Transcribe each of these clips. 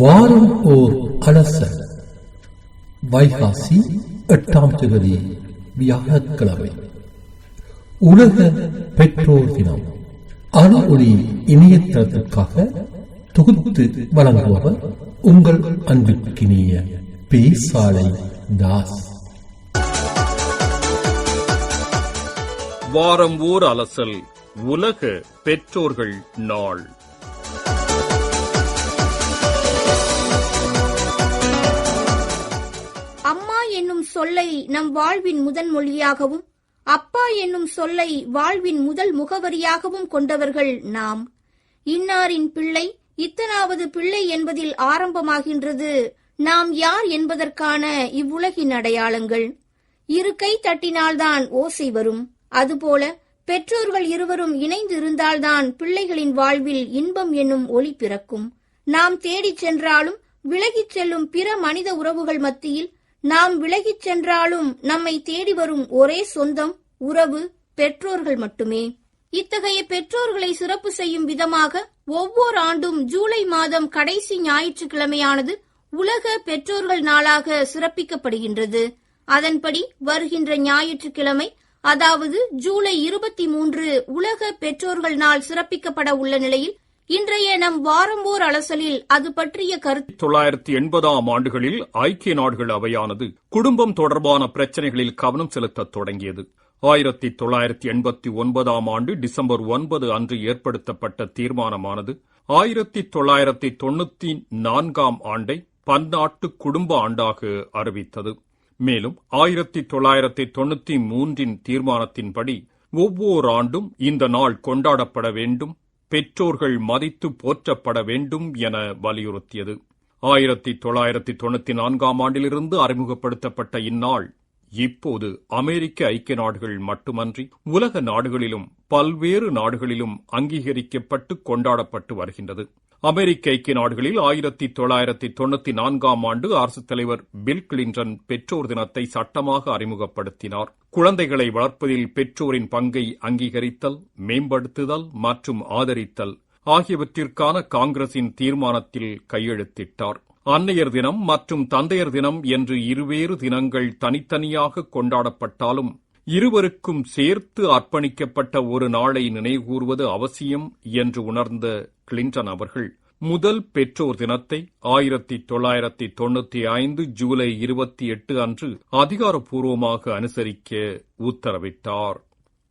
வாரம் ஓர் அலசல் வைகாசி எட்டாம் தேதி வியாழக்கிழமை. உலக பெற்றோர் தினம். அணு ஒளி இணையதளத்திற்காக தொகுத்து வழங்குபவர் உங்கள் அன்பிற்கினிய பேசாலை தாஸ். வாரம் ஓர் அலசல் உலக பெற்றோர்கள் நாள். சொல்லை நம் வாழ்வின் முதன் மொழியாகவும் அப்பா என்னும் சொல்லை வாழ்வின் முதல் முகவரியாகவும் கொண்டவர்கள் நாம். இன்னாரின் பிள்ளை இத்தனாவது பிள்ளை என்பதில் ஆரம்பமாகின்றது. நாம் யார் என்பதற்கான இவ்வுலகின் அடையாளங்கள். இரு கை தட்டினால்தான் ஓசை வரும். அதுபோல பெற்றோர்கள் இருவரும் இணைந்து இருந்தால்தான் பிள்ளைகளின் வாழ்வில் இன்பம் என்னும் ஒளி பிறக்கும். நாம் தேடிச் சென்றாலும் விலகிச் செல்லும் பிற மனித உறவுகள் மத்தியில் நாம் விலகிச் சென்றாலும் நம்மை தேடி வரும் ஒரே சொந்தம் உறவு பெற்றோர்கள் மட்டுமே. இத்தகைய பெற்றோர்களை சிறப்பு செய்யும் விதமாக ஒவ்வொரு ஆண்டும் ஜூலை மாதம் கடைசி ஞாயிற்றுக்கிழமையானது உலக பெற்றோர்கள் நாளாக சிறப்பிக்கப்படுகின்றது. அதன்படி வருகின்ற ஞாயிற்றுக்கிழமை அதாவது ஜூலை இருபத்தி மூன்று உலக பெற்றோர்கள் நாள் சிறப்பிக்கப்பட உள்ள நிலையில் இன்றைய நம் வாரம்போர் அலசலில் அது பற்றிய கருத்து. தொள்ளாயிரத்தி எண்பதாம் ஆண்டுகளில் ஐக்கிய நாடுகள் அவையானது குடும்பம் தொடர்பான பிரச்சனைகளில் கவனம் செலுத்தத் தொடங்கியது. ஆயிரத்தி தொள்ளாயிரத்தி எண்பத்தி ஒன்பதாம் ஆண்டு டிசம்பர் ஒன்பது அன்று ஏற்படுத்தப்பட்ட தீர்மானமானது ஆயிரத்தி தொள்ளாயிரத்தி தொண்ணூத்தி நான்காம் ஆண்டை பன்னாட்டு குடும்ப ஆண்டாக அறிவித்தது. மேலும் ஆயிரத்தி தொள்ளாயிரத்தி தொண்ணூத்தி மூன்றின் தீர்மானத்தின்படி ஒவ்வொரு ஆண்டும் இந்த நாள் கொண்டாடப்பட வேண்டும். பெற்றோர்கள் மதித்து போற்றப்பட வேண்டும் என வலியுறுத்தியது. ஆயிரத்தி தொள்ளாயிரத்தி தொண்ணூத்தி நான்காம் ஆண்டிலிருந்து அறிமுகப்படுத்தப்பட்ட இந்நாள் இப்போது அமெரிக்க ஐக்கிய நாடுகள் மட்டுமன்றி உலக நாடுகளிலும் பல்வேறு நாடுகளிலும் அங்கீகரிக்கப்பட்டு கொண்டாடப்பட்டு வருகின்றது. அமெரிக்க ஐக்கிய நாடுகளில் ஆயிரத்தி தொள்ளாயிரத்தி தொண்ணூத்தி நான்காம் ஆண்டு அரசுத் தலைவர் பில் கிளின்டன் பெற்றோர் தினத்தை சட்டமாக அறிமுகப்படுத்தினார். குழந்தைகளை வளர்ப்பதில் பெற்றோரின் பங்கை அங்கீகரித்தல் மேம்படுத்துதல் மற்றும் ஆதரித்தல் ஆகியவற்றிற்கான காங்கிரசின் தீர்மானத்தில் கையெழுத்திட்டார். அன்னையர் தினம் மற்றும் தந்தையர் தினம் என்று இருவேறு தினங்கள் தனித்தனியாக கொண்டாடப்பட்டாலும் இருவருக்கும் சேர்த்து அர்ப்பணிக்கப்பட்ட ஒரு நாளை நினைவுகூர்வது அவசியம் என்று உணர்ந்த கிளின்டன் அவர்கள். முதல் பெற்றோர் தினத்தை ஆயிரத்தி தொள்ளாயிரத்தி தொண்ணூத்தி ஐந்து ஜூலை இருபத்தி எட்டு அன்று அதிகாரப்பூர்வமாக அனுசரிக்க உத்தரவிட்டார்.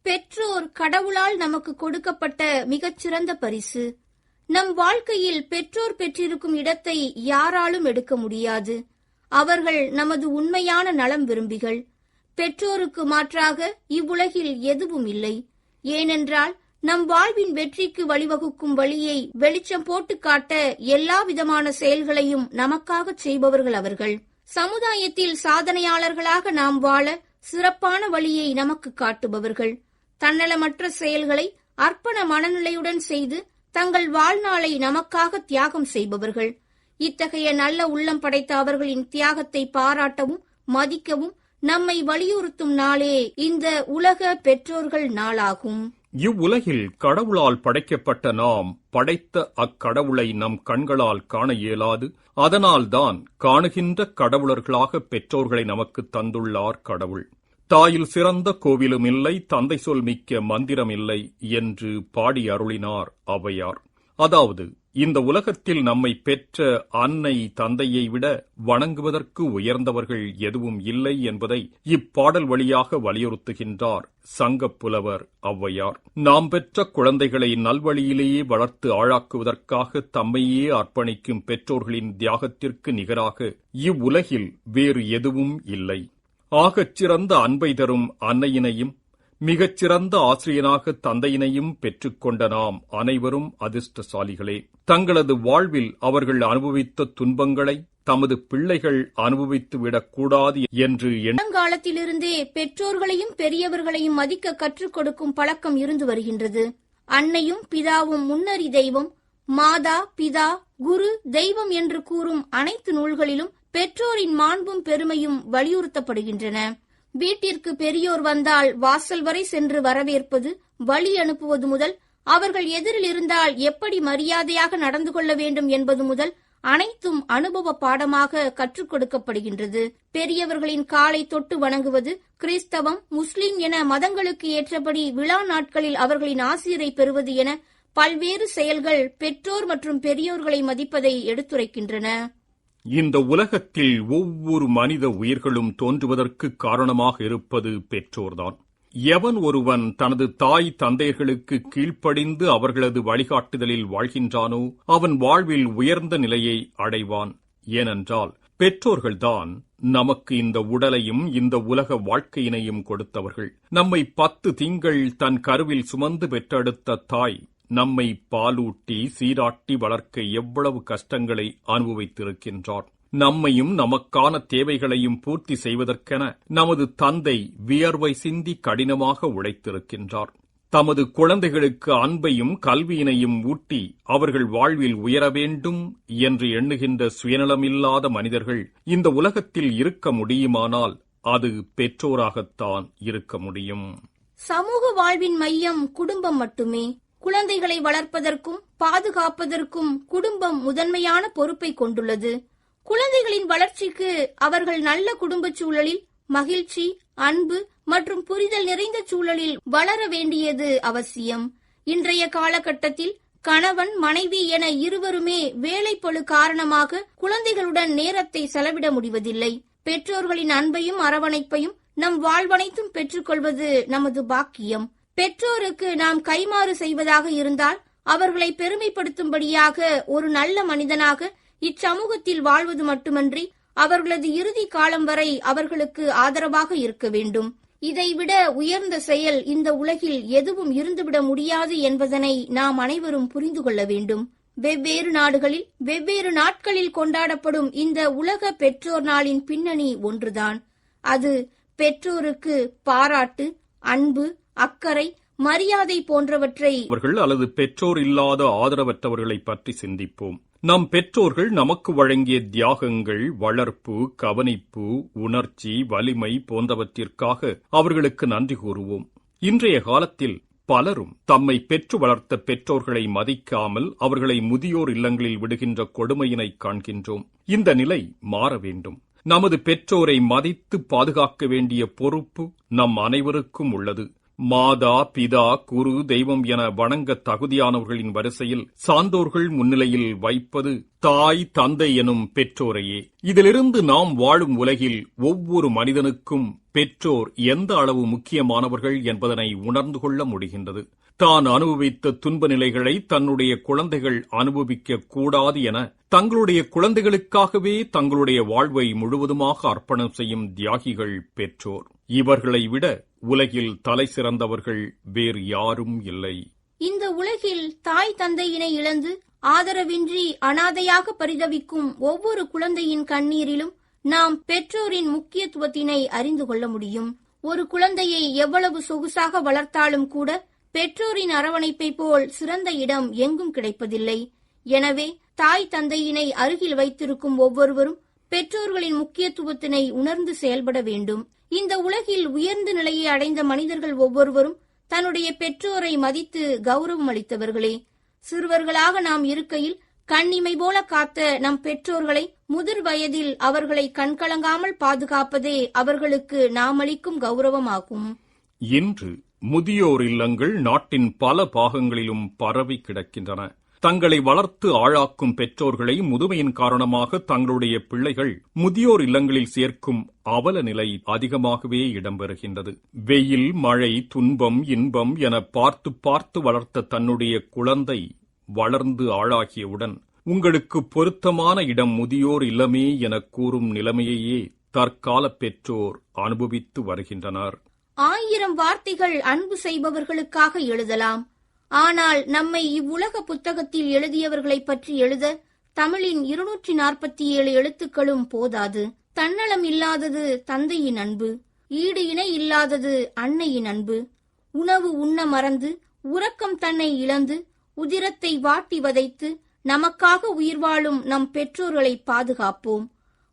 பெற்றோர் கடவுளால் நமக்கு கொடுக்கப்பட்ட மிகச்சிறந்த பரிசு. நம் வாழ்க்கையில் பெற்றோர் பெற்றிருக்கும் இடத்தை யாராலும் எடுக்க முடியாது. அவர்கள் நமது உண்மையான நலம் விரும்பிகள். பெற்றோருக்கு மாற்றாக இவ்வுலகில் எதுவும் இல்லை. ஏனென்றால் நம் வாழ்வின் வெற்றிக்கு வழிவகுக்கும் வழியை வெளிச்சம் போட்டு காட்ட எல்லா விதமான செயல்களையும் நமக்காகச் செய்பவர்கள் அவர்கள். சமுதாயத்தில் சாதனையாளர்களாக நாம் வாழ சிறப்பான வழியை நமக்கு காட்டுபவர்கள். தன்னலமற்ற செயல்களை அர்ப்பண மனநிலையுடன் செய்து தங்கள் வாழ்நாளை நமக்காக தியாகம் செய்பவர்கள். இத்தகைய நல்ல உள்ளம் படைத்த அவர்களின் தியாகத்தை பாராட்டவும் மதிக்கவும் நம்மை வலியுறுத்தும் நாளே இந்த உலக பெற்றோர்கள் நாளாகும். இவ்வுலகில் கடவுளால் படைக்கப்பட்ட நாம் படைத்த அக்கடவுளை நம் கண்களால் காண இயலாது. அதனால்தான் காணுகின்ற கடவுளர்களாக பெற்றோர்களை நமக்கு தந்துள்ளார் கடவுள். தாயில் சிறந்த கோவிலும் இல்லை தந்தை சொல் மிக்க மந்திரம் இல்லை என்று பாடி அருளினார் ஔவையார். அதாவது இந்த உலகத்தில் நம்மை பெற்ற அன்னை தந்தையை விட வணங்குவதற்கு உயர்ந்தவர்கள் எதுவும் இல்லை என்பதை இப்பாடல் வழியாக வலியுறுத்துகின்றார் சங்கப் புலவர் ஔவையார். நாம் பெற்ற குழந்தைகளை நல்வழியிலேயே வளர்த்து ஆளாக்குவதற்காக தம்மையே அர்ப்பணிக்கும் பெற்றோர்களின் தியாகத்திற்கு நிகராக இவ்வுலகில் வேறு எதுவும் இல்லை. ஆகச் சிறந்த அன்பை தரும் அன்னையினையும் மிகச்சிறந்த ஆசிரியனாக தந்தையினையும் பெற்றுக்கொண்ட நாம் அனைவரும் அதிர்ஷ்டசாலிகளே. தங்களது வாழ்வில் அவர்கள் அனுபவித்த துன்பங்களை தமது பிள்ளைகள் அனுபவித்துவிடக் கூடாது என்று எண்ணங்காலத்திலிருந்தே பெற்றோர்களையும் பெரியவர்களையும் மதிக்க கற்றுக் கொடுக்கும் பழக்கம் இருந்து வருகின்றது. அன்னையும் பிதாவும் முன்னறி தெய்வம் மாதா பிதா குரு தெய்வம் என்று கூறும் அனைத்து நூல்களிலும் பெற்றோரின் மாண்பும் பெருமையும் வலியுறுத்தப்படுகின்றன. வீட்டிற்கு பெரியோர் வந்தால் வாசல் வரை சென்று வரவேற்பது வழி அனுப்புவது முதல் அவர்கள் எதிரில் இருந்தால் எப்படி மரியாதையாக நடந்து கொள்ள வேண்டும் என்பது முதல் அனைத்தும் அனுபவ பாடமாக கற்றுக் கொடுக்கப்படுகின்றது. பெரியவர்களின் காலை தொட்டு வணங்குவது கிறிஸ்தவம் முஸ்லிம் என மதங்களுக்கு ஏற்றபடி விழா நாட்களில் அவர்களின் ஆசிரியரை பெறுவது என பல்வேறு செயல்கள் பெற்றோர் மற்றும் பெரியோர்களை மதிப்பதை எடுத்துரைக்கின்றன. இந்த உலகத்தில் ஒவ்வொரு மனித உயிர்களும் தோன்றுவதற்கு காரணமாக இருப்பது பெற்றோர்தான். எவன் ஒருவன் தனது தாய் தந்தையர்களுக்கு கீழ்ப்படிந்து அவர்களது வழிகாட்டுதலில் வாழ்கின்றானோ அவன் வாழ்வில் உயர்ந்த நிலையை அடைவான். ஏனென்றால் பெற்றோர்கள்தான் நமக்கு இந்த உடலையும் இந்த உலக வாழ்க்கையினையும் கொடுத்தவர்கள். நம்மை பத்து திங்கள் தன் கருவில் சுமந்து பெற்றெடுத்த தாய் நம்மை பாலூட்டி சீராட்டி வளர்க்க எவ்வளவு கஷ்டங்களை அனுபவித்திருக்கின்றார். நம்மையும் நமக்கான தேவைகளையும் பூர்த்தி செய்வதற்கென நமது தந்தை வியர்வை சிந்தி கடினமாக உழைத்திருக்கின்றார். தமது குழந்தைகளுக்கு அன்பையும் கல்வியினையும் ஊட்டி அவர்கள் வாழ்வில் உயர வேண்டும் என்று எண்ணுகின்ற சுயநலமில்லாத மனிதர்கள் இந்த உலகத்தில் இருக்க முடியுமானால் அது பெற்றோராகத்தான் இருக்க முடியும். சமூக வாழ்வின் மையம் குடும்பம் மட்டுமே. குழந்தைகளை வளர்ப்பதற்கும் பாதுகாப்பதற்கும் குடும்பம் முதன்மையான பொறுப்பை கொண்டுள்ளது. குழந்தைகளின் வளர்ச்சிக்கு அவர்கள் நல்ல குடும்பச் சூழலில் மகிழ்ச்சி அன்பு மற்றும் புரிதல் நிறைந்த சூழலில் வளர வேண்டியது அவசியம். இன்றைய காலகட்டத்தில் கணவன் மனைவி என இருவருமே வேலைப்பளு காரணமாக குழந்தைகளுடன் நேரத்தை செலவிட முடிவதில்லை. பெற்றோர்களின் அன்பையும் அரவணைப்பையும் நம் வாழ்வனைத்தும் பெற்றுக்கொள்வது நமது பாக்கியம். பெற்றோருக்கு நாம் கைமாறு செய்வதாக இருந்தால் அவர்களை பெருமைப்படுத்தும்படியாக ஒரு நல்ல மனிதனாக இச்சமூகத்தில் வாழ்வது மட்டுமன்றி அவர்களது இறுதி காலம் வரை அவர்களுக்கு ஆதரவாக இருக்க வேண்டும். இதைவிட உயர்ந்த செயல் இந்த உலகில் எதுவும் இருந்துவிட முடியாது என்பதனை நாம் அனைவரும் புரிந்து கொள்ள வேண்டும். வெவ்வேறு நாடுகளில் வெவ்வேறு நாட்களில் கொண்டாடப்படும் இந்த உலக பெற்றோர் நாளின் பின்னணி ஒன்றுதான். அது பெற்றோருக்கு பாராட்டு அன்பு அக்கறை மரியாதை போன்றவற்றை அவர்கள் அல்லது பெற்றோர் இல்லாத ஆதரவற்றவர்களை பற்றி சிந்திப்போம். நம் பெற்றோர்கள் நமக்கு வழங்கிய தியாகங்கள் வளர்ப்பு கவனிப்பு உணர்ச்சி வலிமை போன்றவற்றிற்காக அவர்களுக்கு நன்றி கூறுவோம். இன்றைய காலத்தில் பலரும் தம்மை பெற்று வளர்த்த பெற்றோர்களை மதிக்காமல் அவர்களை முதியோர் இல்லங்களில் விடுகின்ற கொடுமையினை காண்கின்றோம். இந்த நிலை மாற வேண்டும். நமது பெற்றோரை மதித்து பாதுகாக்க வேண்டிய பொறுப்பு நம் அனைவருக்கும் உள்ளது. மாதா பிதா குரு தெய்வம் என வணங்க தகுதியானவர்களின் வரிசையில் சான்றோர்கள் முன்னிலையில் வைப்பது தாய் தந்தை எனும் பெற்றோரையே. இதிலிருந்து நாம் வாழும் உலகில் ஒவ்வொரு மனிதனுக்கும் பெற்றோர் எந்த அளவு முக்கியமானவர்கள் என்பதனை உணர்ந்து கொள்ள முடிகின்றது. தான் அனுபவித்த துன்ப நிலைகளை தன்னுடைய குழந்தைகள் அனுபவிக்க கூடாது என தங்களுடைய குழந்தைகளுக்காகவே தங்களுடைய வாழ்வை முழுவதுமாக அர்ப்பணம் செய்யும் தியாகிகள் பெற்றோர். இவர்களை விட உலகில் தலை சிறந்தவர்கள் வேறு யாரும் இல்லை. இந்த உலகில் தாய் தந்தையினை இழந்து ஆதரவின்றி அனாதையாக பரிதவிக்கும் ஒவ்வொரு குழந்தையின் கண்ணீரிலும் நாம் பெற்றோரின் முக்கியத்துவத்தினை அறிந்து கொள்ள முடியும். ஒரு குழந்தையை எவ்வளவு சொகுசாக வளர்த்தாலும் கூட பெற்றோரின் அரவணைப்பை போல் சிறந்த இடம் எங்கும் கிடைப்பதில்லை. எனவே தாய் தந்தையினை அருகில் வைத்திருக்கும் ஒவ்வொருவரும் பெற்றோர்களின் முக்கியத்துவத்தினை உணர்ந்து செயல்பட வேண்டும். இந்த உலகில் உயர்ந்த நிலையை அடைந்த மனிதர்கள் ஒவ்வொருவரும் தன்னுடைய பெற்றோரை மதித்து கௌரவம் அளித்தவர்களே. சிறுவர்களாக நாம் இருக்கையில் கண்ணிமை போல காத்த நம் பெற்றோர்களை முதிர் வயதில் அவர்களை கண்கலங்காமல் பாதுகாப்பதே அவர்களுக்கு நாம் அளிக்கும் கௌரவமாகும். இன்று முதியோர் இல்லங்கள் நாட்டின் பல பாகங்களிலும் பரவி கிடக்கின்றன. தங்களை வளர்த்து ஆளாக்கும் பெற்றோர்களை முதுமையின் காரணமாக தங்களுடைய பிள்ளைகள் முதியோர் இல்லங்களில் சேர்க்கும் அவல நிலை அதிகமாகவே இடம்பெறுகின்றது. வெயில் மழை துன்பம் இன்பம் என பார்த்து பார்த்து வளர்த்த தன்னுடைய குழந்தை வளர்ந்து ஆளாகியவுடன் உங்களுக்கு பொருத்தமான இடம் முதியோர் இல்லமே எனக் கூறும் நிலைமையையே தற்கால பெற்றோர் அனுபவித்து வருகின்றனர். ஆயிரம் வார்த்தைகள் அன்பு செய்பவர்களுக்காக எழுதலாம். ஆனால் நம்மை இவ்வுலக புத்தகத்தில் எழுதியவர்களைப் பற்றி எழுத தமிழின் இருநூற்றி நாற்பத்தி ஏழு எழுத்துக்களும் போதாது. தன்னலம் இல்லாதது தந்தையின் அன்பு ஈடு இணை இல்லாதது அன்னையின் அன்பு. உணவு உண்ண மறந்து உறக்கம் தன்னை இழந்து உதிரத்தை வாட்டி வதைத்து நமக்காக உயிர் வாழும் நம் பெற்றோர்களை பாதுகாப்போம்.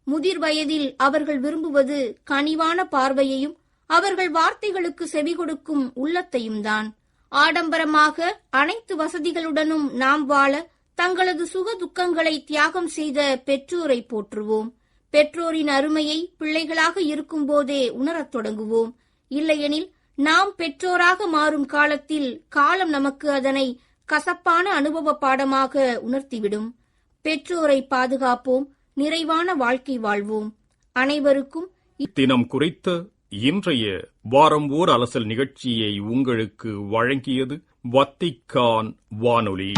முதிர் வயதில் அவர்கள் விரும்புவது கனிவான பார்வையையும் அவர்கள் வார்த்தைகளுக்கு செவி கொடுக்கும் உள்ளத்தையும் தான். ஆடம்பரமாக அனைத்து வசதிகளுடனும் நாம் வாழ தங்களது சுக துக்கங்களை தியாகம் செய்த பெற்றோரை போற்றுவோம். பெற்றோரின் அருமையை பிள்ளைகளாக இருக்கும்போதே உணரத் தொடங்குவோம். இல்லையெனில் நாம் பெற்றோராக மாறும் காலத்தில் காலம் நமக்கு அதனை கசப்பான அனுபவ பாடமாக உணர்த்திவிடும். பெற்றோரை பாதுகாப்போம். நிறைவான வாழ்க்கை வாழ்வோம். அனைவருக்கும் தினம் குறித்த இன்றைய வாரம் ஓர் அலசல் நிகழ்ச்சியை உங்களுக்கு வழங்கியது வத்திக்கான் வானொலி.